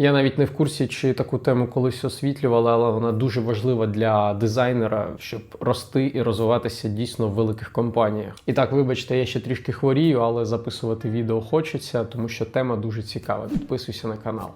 Я навіть не в курсі, чи таку тему колись освітлювали, але вона дуже важлива для дизайнера, щоб рости і розвиватися дійсно в великих компаніях. І так, вибачте, я ще трішки хворію, але записувати відео хочеться, тому що тема дуже цікава. Підписуйся на канал.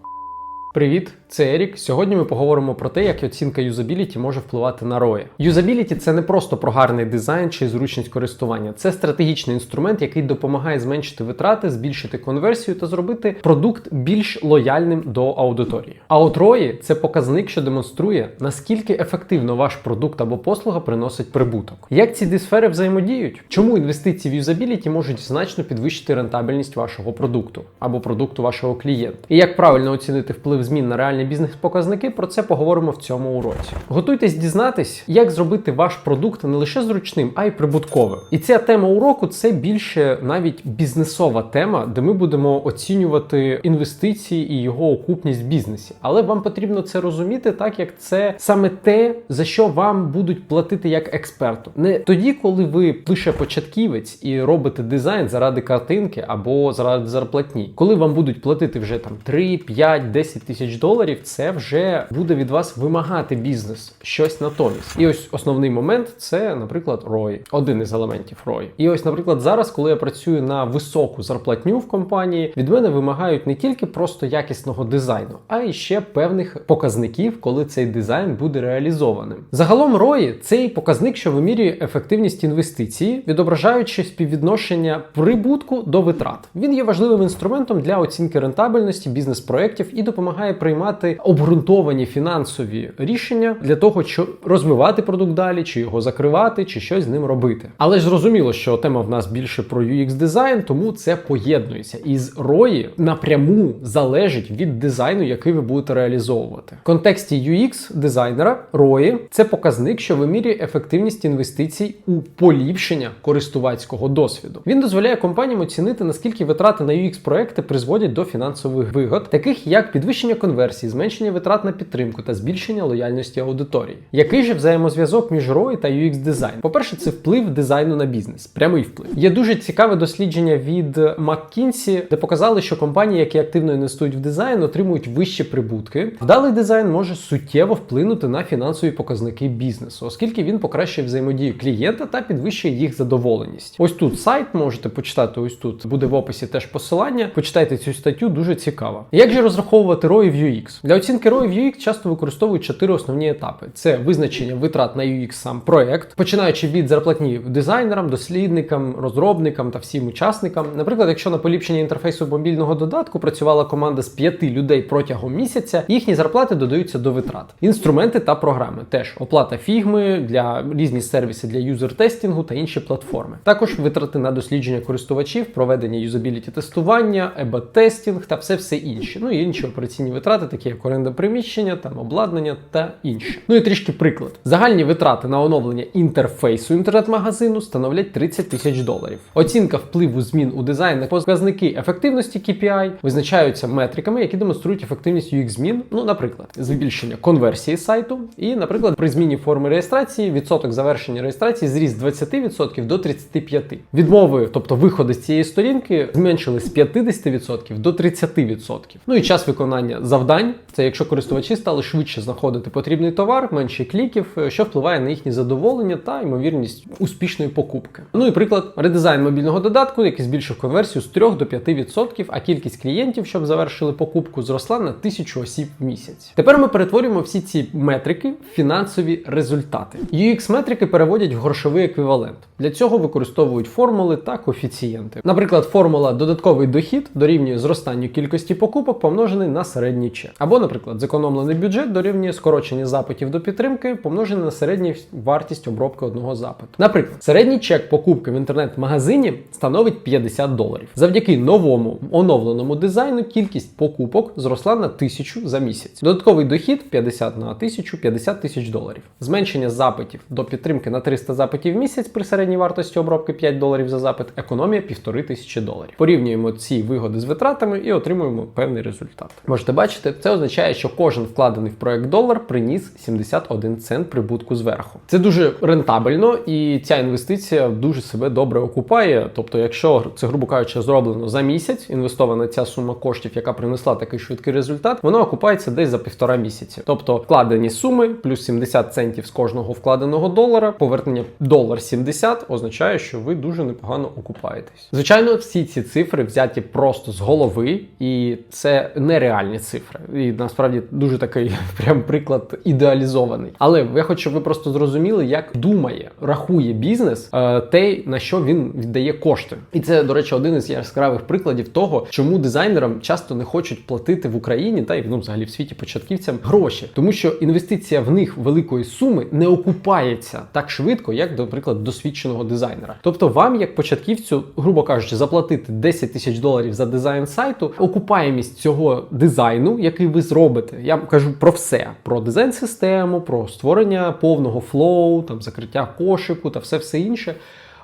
Привіт, це Ерік. Сьогодні ми поговоримо про те, як оцінка юзабіліті може впливати на ROI. Юзабіліті це не просто про гарний дизайн чи зручність користування. Це стратегічний інструмент, який допомагає зменшити витрати, збільшити конверсію та зробити продукт більш лояльним до аудиторії. А от ROI – це показник, що демонструє, наскільки ефективно ваш продукт або послуга приносить прибуток. Як ці дві сфери взаємодіють? Чому інвестиції в юзабіліті можуть значно підвищити рентабельність вашого продукту або продукту вашого клієнта? І як правильно оцінити вплив змін на реальні бізнес-показники, про це поговоримо в цьому уроці. Готуйтесь дізнатись, як зробити ваш продукт не лише зручним, а й прибутковим. І ця тема уроку це більше навіть бізнесова тема, де ми будемо оцінювати інвестиції і його окупність в бізнесі. Але вам потрібно це розуміти, так як це саме те, за що вам будуть платити як експерту. Не тоді, коли ви лише початківець і робите дизайн заради картинки або заради зарплатні. Коли вам будуть платити вже там 3, 5, 10 тисяч доларів, це вже буде від вас вимагати бізнес щось натомість. І ось основний момент це, наприклад, ROI. один із елементів ROI. І ось, наприклад, зараз, коли я працюю на високу зарплатню в компанії, від мене вимагають не тільки просто якісного дизайну, а й ще певних показників, коли цей дизайн буде реалізованим. Загалом ROI – цей показник, що вимірює ефективність інвестиції, відображаючи співвідношення прибутку до витрат. Він є важливим інструментом для оцінки рентабельності бізнес-проєктів і допомагає приймати обґрунтовані фінансові рішення для того, щоб розвивати продукт далі, чи його закривати, чи щось з ним робити. Але ж зрозуміло, що тема в нас більше про UX дизайн, тому це поєднується. І з ROI напряму залежить від дизайну, який ви будете реалізовувати. В контексті UX дизайнера ROI – це показник, що вимірює ефективність інвестицій у поліпшення користувацького досвіду. Він дозволяє компаніям оцінити, наскільки витрати на UX проекти призводять до фінансових вигод, таких як підвищення конверсії, зменшення витрат на підтримку та збільшення лояльності аудиторії. Який же взаємозв'язок між ROI та UX дизайн? По-перше, це вплив дизайну на бізнес, прямий вплив. Є дуже цікаве дослідження від McKinsey, де показали, що компанії, які активно інвестують в дизайн, отримують вищі прибутки. Вдалий дизайн може суттєво вплинути на фінансові показники бізнесу, оскільки він покращує взаємодію клієнта та підвищує їх задоволеність. Ось тут сайт можете почитати. Ось тут буде в описі теж посилання. Почитайте цю статтю, дуже цікаво. Як же розраховувати ROI в UX? Для оцінки ROI в UX часто використовують чотири основні етапи: це визначення витрат на UX сам проект, починаючи від зарплатні дизайнерам, дослідникам, розробникам та всім учасникам. Наприклад, якщо на поліпшенні інтерфейсу мобільного додатку працювала команда з п'яти людей протягом місяця, їхні зарплати додаються до витрат. Інструменти та програми теж оплата фігми для різні сервіси для юзер-тестінгу та інші платформи. Також витрати на дослідження користувачів, проведення юзабіліті тестування, еба-тестінг та все все інше. Ну і інші операційні витрати, такі як оренда приміщення, там обладнання та інше. Ну і трішки приклад. Загальні витрати на оновлення інтерфейсу інтернет-магазину становлять 30 тисяч доларів. Оцінка впливу змін у дизайн на показники ефективності KPI визначаються метриками, які демонструють ефективність UX змін. Ну, наприклад, збільшення конверсії сайту, і, наприклад, при зміні форми реєстрації відсоток завершення реєстрації зріс 20% до 35%. Відмови, тобто виходи з цієї сторінки, зменшили з 50% до 30%. Ну і час виконання завдань це якщо користувачі стали швидше знаходити потрібний товар, менше кліків, що впливає на їхнє задоволення та ймовірність успішної покупки. Ну і приклад, редизайн мобільного додатку, який збільшив конверсію з 3 до 5%, а кількість клієнтів, щоб завершили покупку, зросла на 1000 осіб в місяць. Тепер ми перетворюємо всі ці метрики в фінансові результати. UX-метрики переводять в грошовий еквівалент. Для цього використовують формули та коефіцієнти. Наприклад, формула додатковий дохід дорівнює зростанню кількості покупок, помножений на середній чек. Або, наприклад, зекономлений бюджет дорівнює скорочення запитів до підтримки, помножений на середню вартість обробки одного запиту. Наприклад, середній чек покупки в інтернет-магазині становить 50 доларів. Завдяки новому оновленому дизайну кількість покупок зросла на 1000 за місяць. Додатковий дохід 50 на 1000 50 тисяч доларів. Зменшення запитів до підтримки на 300 запитів в місяць при середній вартості обробки 5 доларів за запит, економія 1500 тисячі доларів. Порівнюємо ці вигоди з витратами і отримуємо певний результат. Можете можете бачити, це означає, що кожен вкладений в проект долар приніс 71 цент прибутку зверху. Це дуже рентабельно, і ця інвестиція дуже себе добре окупає. Тобто, якщо це, грубо кажучи, зроблено за місяць, інвестована ця сума коштів, яка принесла такий швидкий результат, вона окупається десь за півтора місяці. Тобто вкладені суми плюс 70 центів з кожного вкладеного долара, повернення долар 70 означає, що ви дуже непогано окупаєтесь. Звичайно, всі ці цифри взяті просто з голови, і це нереальні цифри. І насправді дуже такий прям приклад ідеалізований. Але я хочу, щоб ви просто зрозуміли, як думає, рахує бізнес е, те, на що він віддає кошти. І це, до речі, один із яскравих прикладів того, чому дизайнерам часто не хочуть платити в Україні та й ну, взагалі в світі початківцям гроші, тому що інвестиція в них великої суми не окупається так швидко, як, наприклад, досвідченого дизайнера. Тобто, вам, як початківцю, грубо кажучи, заплатити 10 тисяч доларів за дизайн сайту, окупаємість цього дизайну, який ви зробите. Я кажу про все: про дизайн-систему, про створення повного флоу, там закриття кошику та все все інше.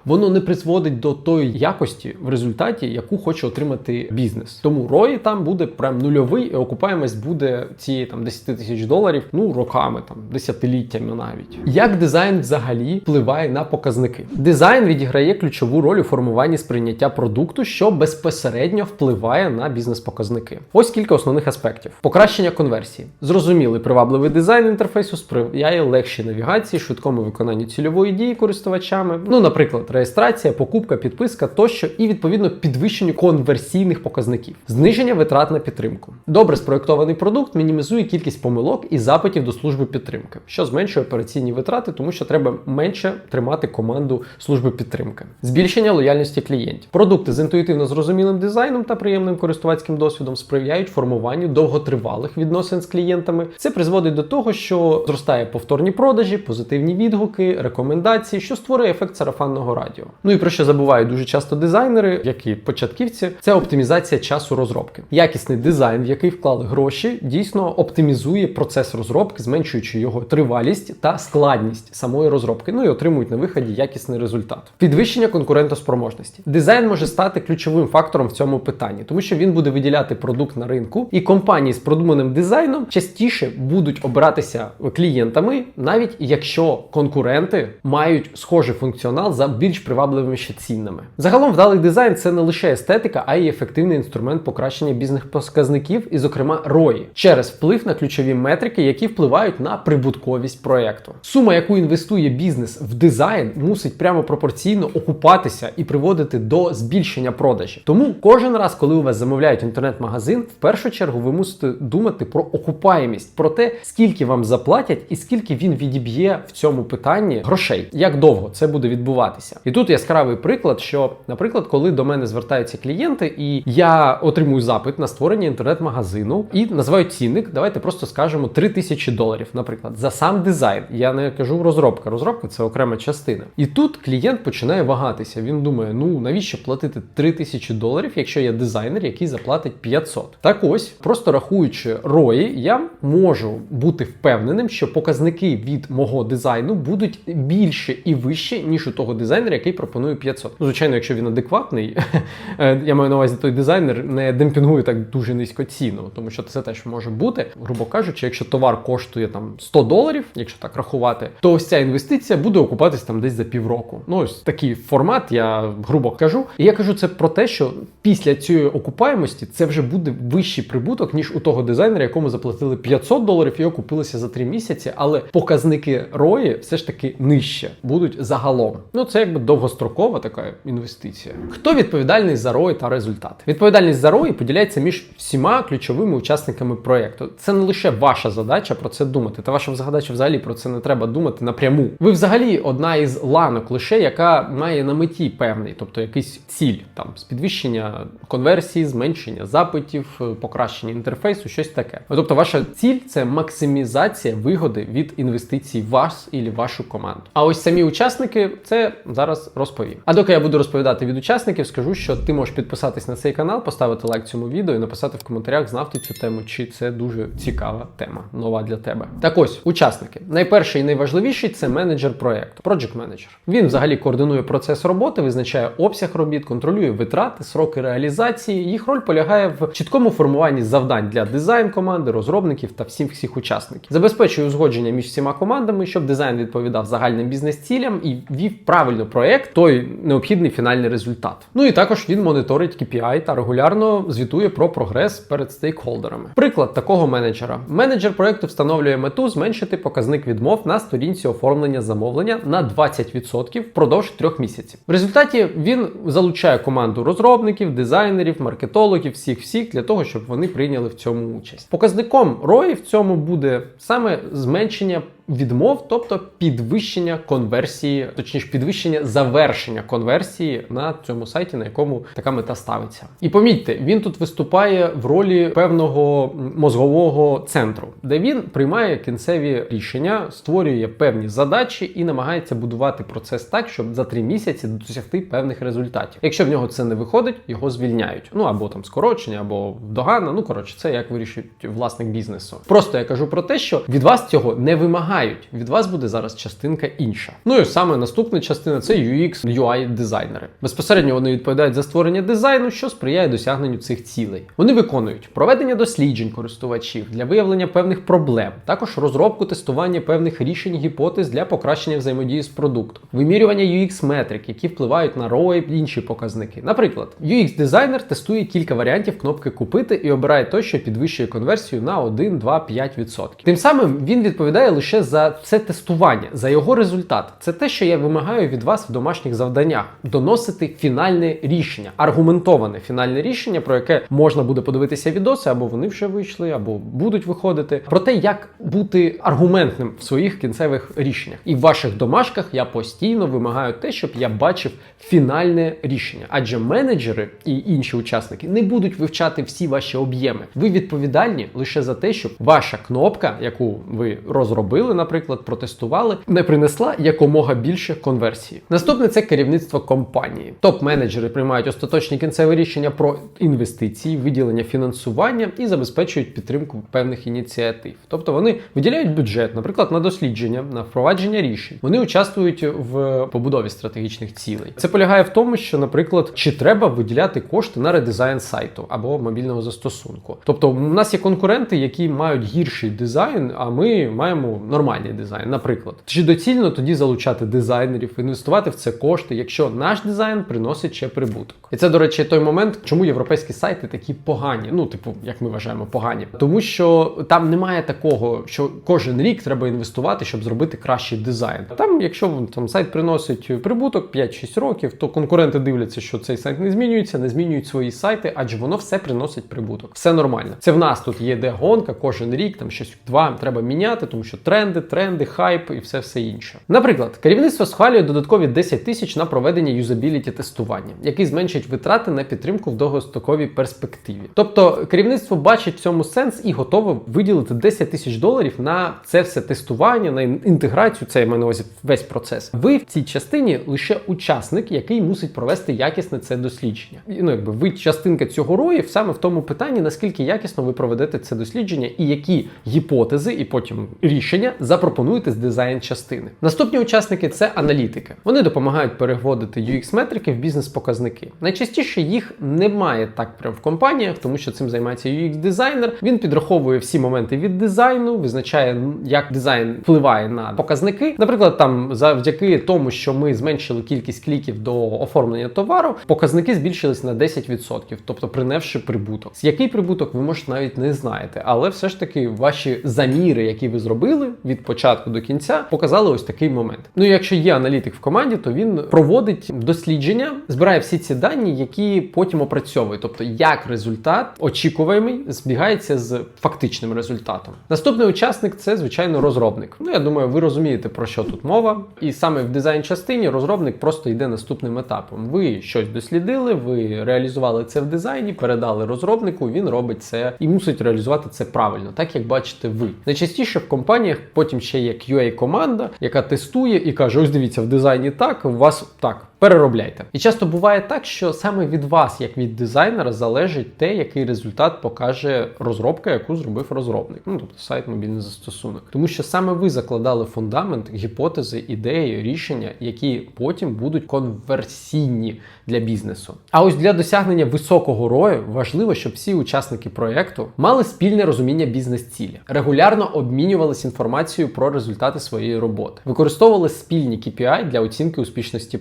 Воно не призводить до тої якості в результаті, яку хоче отримати бізнес. Тому рої там буде прям нульовий, і окупаємость буде цієї там 10 тисяч доларів, ну роками, там десятиліттями навіть. Як дизайн взагалі впливає на показники? Дизайн відіграє ключову роль у формуванні сприйняття продукту, що безпосередньо впливає на бізнес-показники. Ось кілька основних аспектів: покращення конверсії. Зрозумілий привабливий дизайн інтерфейсу сприяє легшій навігації, швидкому виконанню цільової дії користувачами. Ну, наприклад, реєстрація, покупка, підписка тощо, і відповідно підвищенню конверсійних показників, зниження витрат на підтримку. Добре спроєктований продукт мінімізує кількість помилок і запитів до служби підтримки, що зменшує операційні витрати, тому що треба менше тримати команду служби підтримки. Збільшення лояльності клієнтів. Продукти з інтуїтивно зрозумілим дизайном та приємним користувацьким досвідом сприяють формуванню довготривалих відносин з клієнтами. Це призводить до того, що зростає повторні продажі, позитивні відгуки, рекомендації, що створює ефект сарафанного радіо. Ну і про що забувають дуже часто дизайнери, як і початківці, це оптимізація часу розробки. Якісний дизайн, в який вклали гроші, дійсно оптимізує процес розробки, зменшуючи його тривалість та складність самої розробки. Ну і отримують на виході якісний результат. Підвищення конкурентоспроможності. Дизайн може стати ключовим фактором в цьому питанні, тому що він буде виділяти продукт на ринку, і компанії з продуманим дизайном частіше будуть обиратися клієнтами, навіть якщо конкуренти мають схожий функціонал за більш привабливими ще цінами. Загалом вдалий дизайн це не лише естетика, а й ефективний інструмент покращення бізнес-показників, і, зокрема, рої через вплив на ключові метрики, які впливають на прибутковість проєкту. Сума, яку інвестує бізнес в дизайн, мусить прямо пропорційно окупатися і приводити до збільшення продажів. Тому кожен раз, коли у вас замовляють інтернет-магазин, в першу чергу ви мусите думати про окупаємість, про те, скільки вам заплатять і скільки він відіб'є в цьому питанні грошей, як довго це буде відбуватися. І тут яскравий приклад, що, наприклад, коли до мене звертаються клієнти, і я отримую запит на створення інтернет-магазину і називаю цінник, давайте просто скажемо 3000 доларів, наприклад, за сам дизайн. Я не кажу розробка. Розробка це окрема частина. І тут клієнт починає вагатися. Він думає: ну навіщо платити 3000 доларів, якщо я дизайнер, який заплатить 500? Так ось, просто рахуючи рої, я можу бути впевненим, що показники від мого дизайну будуть більше і вище, ніж у того дизайнера, який пропонує 500. Ну, звичайно, якщо він адекватний, я маю на увазі той дизайнер не демпінгує так дуже низько ціну, тому що це теж може бути, грубо кажучи, якщо товар коштує там 100 доларів, якщо так рахувати, то ось ця інвестиція буде окупатись там десь за півроку. Ну ось такий формат, я грубо кажу. І я кажу це про те, що після цієї окупаємості це вже буде вищий прибуток, ніж у того дизайнера, якому заплатили 500 доларів і окупилися за 3 місяці, але показники рої все ж таки нижче будуть загалом. Ну це якби довгострокова така інвестиція. Хто відповідальний за ROI та результат? Відповідальність за ROI поділяється між всіма ключовими учасниками проєкту. Це не лише ваша задача про це думати, та ваша задача взагалі про це не треба думати напряму. Ви взагалі одна із ланок лише, яка має на меті певний, тобто якийсь ціль там з підвищення конверсії, зменшення запитів, покращення інтерфейсу, щось таке. Тобто, ваша ціль це максимізація вигоди від інвестицій в вас і вашу команду. А ось самі учасники це зараз зараз розповім. А доки я буду розповідати від учасників, скажу, що ти можеш підписатись на цей канал, поставити лайк цьому відео і написати в коментарях, знав ти цю тему, чи це дуже цікава тема, нова для тебе. Так ось, учасники. Найперший і найважливіший це менеджер проекту, Project Manager. Він взагалі координує процес роботи, визначає обсяг робіт, контролює витрати, сроки реалізації. Їх роль полягає в чіткому формуванні завдань для дизайн команди, розробників та всіх всіх учасників. Забезпечує узгодження між всіма командами, щоб дизайн відповідав загальним бізнес-цілям і вів правильно проект, той необхідний фінальний результат. Ну і також він моніторить KPI та регулярно звітує про прогрес перед стейкхолдерами. Приклад такого менеджера: менеджер проекту встановлює мету зменшити показник відмов на сторінці оформлення замовлення на 20% впродовж трьох місяців. В результаті він залучає команду розробників, дизайнерів, маркетологів, всіх всіх для того, щоб вони прийняли в цьому участь. Показником ROI в цьому буде саме зменшення відмов, тобто підвищення конверсії, точніше підвищення завершення конверсії на цьому сайті, на якому така мета ставиться. І помітьте, він тут виступає в ролі певного мозгового центру, де він приймає кінцеві рішення, створює певні задачі і намагається будувати процес так, щоб за три місяці досягти певних результатів. Якщо в нього це не виходить, його звільняють. Ну або там скорочення, або догана. Ну коротше, це як вирішить власник бізнесу. Просто я кажу про те, що від вас цього не вимагають. Від вас буде зараз частинка інша. Ну і саме наступна частина це UX, UI дизайнери. Безпосередньо вони відповідають за створення дизайну, що сприяє досягненню цих цілей. Вони виконують проведення досліджень користувачів для виявлення певних проблем, також розробку тестування певних рішень гіпотез для покращення взаємодії з продуктом, вимірювання UX метрик, які впливають на ROI і інші показники. Наприклад, UX дизайнер тестує кілька варіантів кнопки купити і обирає той, що підвищує конверсію на 1, 2, 5%. Тим самим він відповідає лише за це тестування, за його результат. Це те, що я вимагаю від вас в домашніх завданнях: доносити фінальне рішення, аргументоване фінальне рішення, про яке можна буде подивитися відоси, або вони вже вийшли, або будуть виходити. Про те, як бути аргументним в своїх кінцевих рішеннях. І в ваших домашках я постійно вимагаю те, щоб я бачив фінальне рішення. Адже менеджери і інші учасники не будуть вивчати всі ваші об'єми. Ви відповідальні лише за те, щоб ваша кнопка, яку ви розробили, наприклад, протестували, не принесла якомога більше конверсії. Наступне це керівництво компанії. Топ-менеджери приймають остаточні кінцеві рішення про інвестиції, виділення фінансування і забезпечують підтримку певних ініціатив. Тобто вони виділяють бюджет, наприклад, на дослідження, на впровадження рішень. Вони участвують в побудові стратегічних цілей. Це полягає в тому, що, наприклад, чи треба виділяти кошти на редизайн сайту або мобільного застосунку. Тобто, у нас є конкуренти, які мають гірший дизайн, а ми маємо нормальний дизайн. Наприклад, чи доцільно тоді залучати дизайнерів, інвестувати в це кошти, якщо наш дизайн приносить ще прибуток. І це, до речі, той момент, чому європейські сайти такі погані. Ну, типу, як ми вважаємо, погані, тому що там немає такого, що кожен рік треба інвестувати, щоб зробити кращий дизайн. Там, якщо там сайт приносить прибуток 5-6 років, то конкуренти дивляться, що цей сайт не змінюється, не змінюють свої сайти, адже воно все приносить прибуток. Все нормально. Це в нас тут є де гонка, кожен рік там щось два треба міняти, тому що тренди, тренди, хайп і все все інше. Наприклад, керівництво схвалює додаткові 10 тисяч на проведення юзабіліті тестування, який зменшить витрати на підтримку в довгостроковій перспективі. Тобто керівництво бачить в цьому сенс і готове виділити 10 тисяч доларів на це все тестування, на інтеграцію. Це я маю на увазі весь процес. Ви в цій частині лише учасник, який мусить провести якісне це дослідження. Ну, якби ви частинка цього роїв саме в тому питанні, наскільки якісно ви проведете це дослідження і які гіпотези, і потім рішення запропонуєте з дизайн частини. Наступні учасники це аналітики. Вони допомагають переводити UX-метрики в бізнес-показники. Найчастіше їх немає так прям в компаніях, тому що цим займається UX-дизайнер. Він підраховує всі моменти від дизайну, визначає, як дизайн впливає на показники. Наприклад, там завдяки тому, що ми зменшили кількість кліків до оформлення товару, показники збільшились на 10%, тобто принесши прибуток. Який прибуток ви можете навіть не знаєте, але все ж таки ваші заміри, які ви зробили від початку до кінця, показали ось такий момент. Ну якщо є аналітик в команді, то він проводить дослідження, збирає всі ці дані, які потім опрацьовує, тобто як результат очікуваний збігається з фактичним результатом. Наступний учасник це звичайно розробник. Ну я думаю, ви розумієте про що тут мова, і саме в дизайн частині розробник просто йде наступним етапом. Ви щось дослідили, ви реалізували це в дизайні, передали розробнику. Він робить це і мусить реалізувати це правильно, так як бачите ви. Найчастіше в компаніях Потім ще є QA-команда, яка тестує і каже: ось дивіться, в дизайні так, у вас так. Переробляйте. І часто буває так, що саме від вас, як від дизайнера, залежить те, який результат покаже розробка, яку зробив розробник. Ну тобто сайт мобільний застосунок. Тому що саме ви закладали фундамент, гіпотези, ідеї, рішення, які потім будуть конверсійні для бізнесу. А ось для досягнення високого рою важливо, щоб всі учасники проекту мали спільне розуміння бізнес-цілі, регулярно обмінювалися інформацією про результати своєї роботи, використовували спільні KPI для оцінки успішності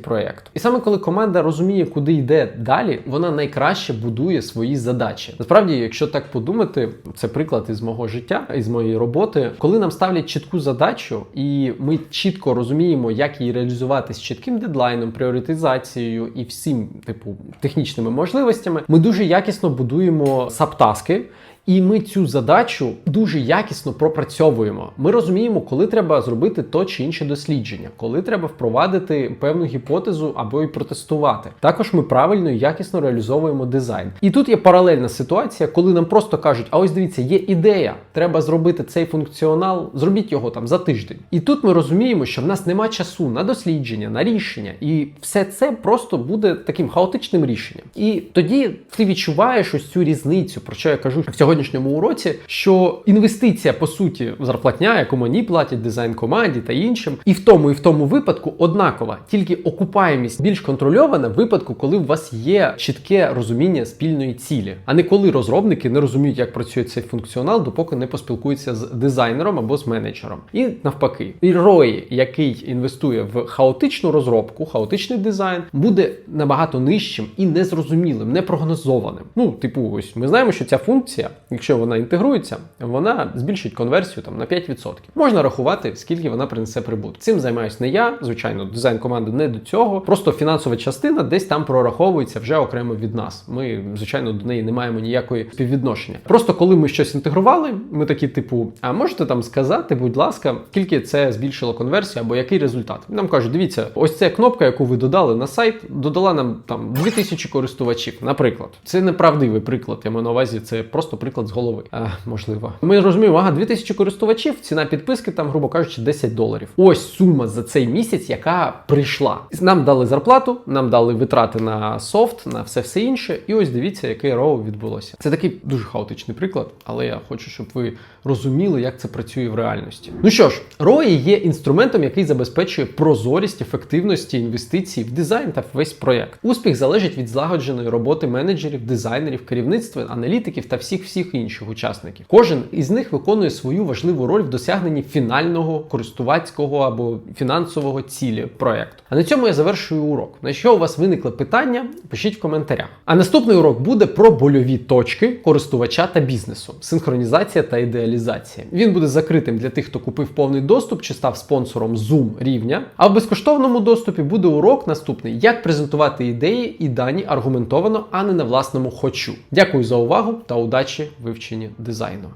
проекту. І саме коли команда розуміє, куди йде далі, вона найкраще будує свої задачі. Насправді, якщо так подумати, це приклад із мого життя, із моєї роботи, коли нам ставлять чітку задачу, і ми чітко розуміємо, як її реалізувати з чітким дедлайном, пріоритизацією і всім, типу, технічними можливостями, ми дуже якісно будуємо саптаски. І ми цю задачу дуже якісно пропрацьовуємо. Ми розуміємо, коли треба зробити то чи інше дослідження, коли треба впровадити певну гіпотезу або й протестувати. Також ми правильно і якісно реалізовуємо дизайн. І тут є паралельна ситуація, коли нам просто кажуть: а ось дивіться, є ідея, треба зробити цей функціонал, зробіть його там за тиждень. І тут ми розуміємо, що в нас нема часу на дослідження, на рішення, і все це просто буде таким хаотичним рішенням. І тоді ти відчуваєш ось цю різницю, про що я кажу в сьогоднішньому уроці, що інвестиція, по суті, зарплатня, яку мені платять дизайн команді та іншим, і в тому, і в тому випадку однакова, тільки окупаємість більш контрольована в випадку, коли у вас є чітке розуміння спільної цілі, а не коли розробники не розуміють, як працює цей функціонал, допоки не поспілкуються з дизайнером або з менеджером. І навпаки, і ROI, який інвестує в хаотичну розробку, хаотичний дизайн, буде набагато нижчим і незрозумілим, непрогнозованим. Ну, типу, ось ми знаємо, що ця функція, якщо вона інтегрується, вона збільшить конверсію там на 5%. Можна рахувати, скільки вона принесе прибуток. Цим займаюсь не я, звичайно, дизайн команди не до цього. Просто фінансова частина десь там прораховується вже окремо від нас. Ми, звичайно, до неї не маємо ніякої співвідношення. Просто коли ми щось інтегрували, ми такі, типу, а можете там сказати, будь ласка, скільки це збільшило конверсію або який результат? Нам кажуть, дивіться, ось ця кнопка, яку ви додали на сайт, додала нам там 2000 користувачів. Наприклад, це неправдивий приклад. Я маю на увазі, це просто приклад з голови. А, можливо, ми розуміємо, ага, 2000 користувачів, ціна підписки там, грубо кажучи, 10 доларів. Ось сума за цей місяць, яка прийшла. Нам дали зарплату, нам дали витрати на софт, на все все інше. І ось дивіться, яке роу відбулося. Це такий дуже хаотичний приклад, але я хочу, щоб ви розуміли, як це працює в реальності. Ну що ж, ROI є інструментом, який забезпечує прозорість, ефективності інвестицій в дизайн та весь проєкт. Успіх залежить від злагодженої роботи менеджерів, дизайнерів, керівництва, аналітиків та всіх всіх інших учасників. Кожен із них виконує свою важливу роль в досягненні фінального користувацького або фінансового цілі проєкту. А на цьому я завершую урок. На що у вас виникли питання, пишіть в коментарях. А наступний урок буде про больові точки користувача та бізнесу, синхронізація та ідеалізація. Він буде закритим для тих, хто купив повний доступ чи став спонсором Zoom рівня. А в безкоштовному доступі буде урок наступний: як презентувати ідеї і дані аргументовано, а не на власному хочу. Дякую за увагу та удачі вивченні дизайну.